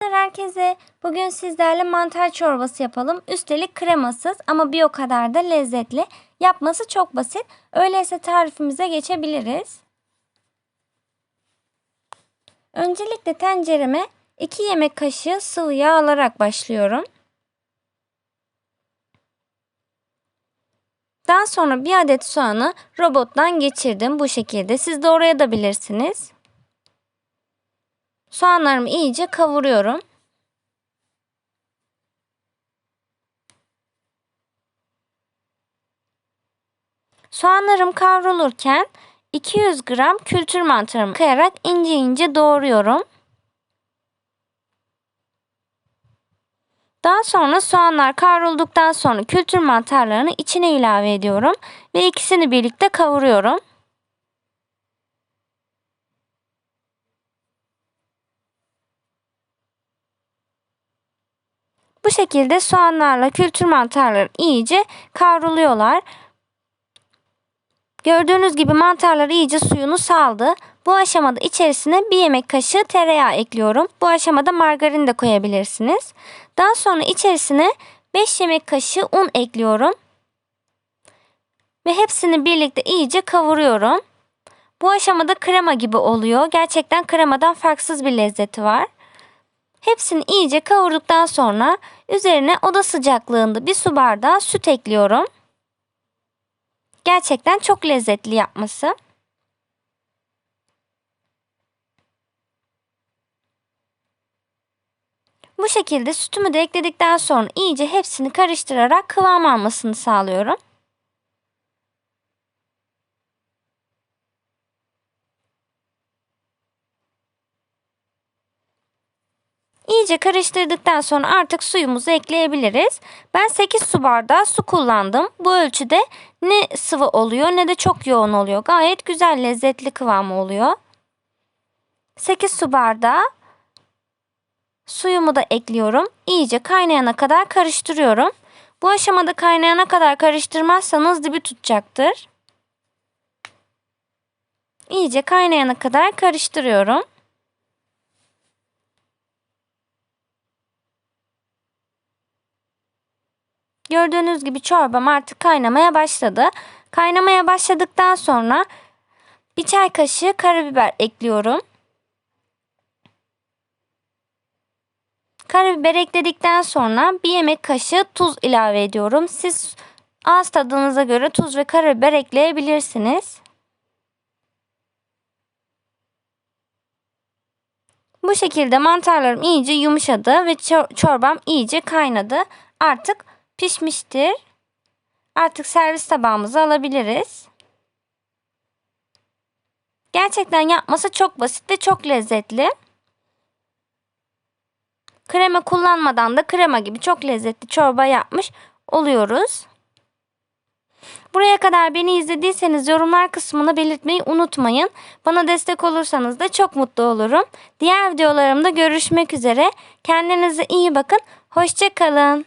Herkese. Bugün sizlerle mantar çorbası yapalım. Üstelik kremasız ama bir o kadar da lezzetli. Yapması çok basit. Öyleyse tarifimize geçebiliriz. Öncelikle tencereme 2 yemek kaşığı sıvı yağ alarak başlıyorum. Daha sonra bir adet soğanı robottan geçirdim bu şekilde. Siz doğrayabilirsiniz. Soğanlarımı iyice kavuruyorum. Soğanlarım kavrulurken 200 gram kültür mantarımı kıyarak ince ince doğruyorum. Daha sonra soğanlar kavrulduktan sonra kültür mantarlarını içine ilave ediyorum ve ikisini birlikte kavuruyorum. Bu şekilde soğanlarla kültür mantarları iyice kavruluyorlar. Gördüğünüz gibi mantarlar iyice suyunu saldı. Bu aşamada içerisine bir yemek kaşığı tereyağı ekliyorum. Bu aşamada margarin de koyabilirsiniz. Daha sonra içerisine 5 yemek kaşığı un ekliyorum. Ve hepsini birlikte iyice kavuruyorum. Bu aşamada krema gibi oluyor. Gerçekten kremadan farksız bir lezzeti var. Hepsini iyice kavurduktan sonra üzerine oda sıcaklığında bir su bardağı süt ekliyorum. Gerçekten çok lezzetli yapması. Bu şekilde sütümü de ekledikten sonra iyice hepsini karıştırarak kıvam almasını sağlıyorum. İyice karıştırdıktan sonra artık suyumuzu ekleyebiliriz. Ben 8 su bardağı su kullandım. Bu ölçüde ne sıvı oluyor ne de çok yoğun oluyor. Gayet güzel lezzetli kıvamı oluyor. 8 su bardağı suyumu da ekliyorum. İyice kaynayana kadar karıştırıyorum. Bu aşamada kaynayana kadar karıştırmazsanız dibi tutacaktır. İyice kaynayana kadar karıştırıyorum. Gördüğünüz gibi çorbam artık kaynamaya başladı. Kaynamaya başladıktan sonra bir çay kaşığı karabiber ekliyorum. Karabiber ekledikten sonra bir yemek kaşığı tuz ilave ediyorum. Siz ağız tadınıza göre tuz ve karabiber ekleyebilirsiniz. Bu şekilde mantarlarım iyice yumuşadı ve çorbam iyice kaynadı. Artık pişmiştir. Artık servis tabağımıza alabiliriz. Gerçekten yapması çok basit ve çok lezzetli. Krema kullanmadan da krema gibi çok lezzetli çorba yapmış oluyoruz. Buraya kadar beni izlediyseniz yorumlar kısmına belirtmeyi unutmayın. Bana destek olursanız da çok mutlu olurum. Diğer videolarımda görüşmek üzere. Kendinize iyi bakın. Hoşçakalın.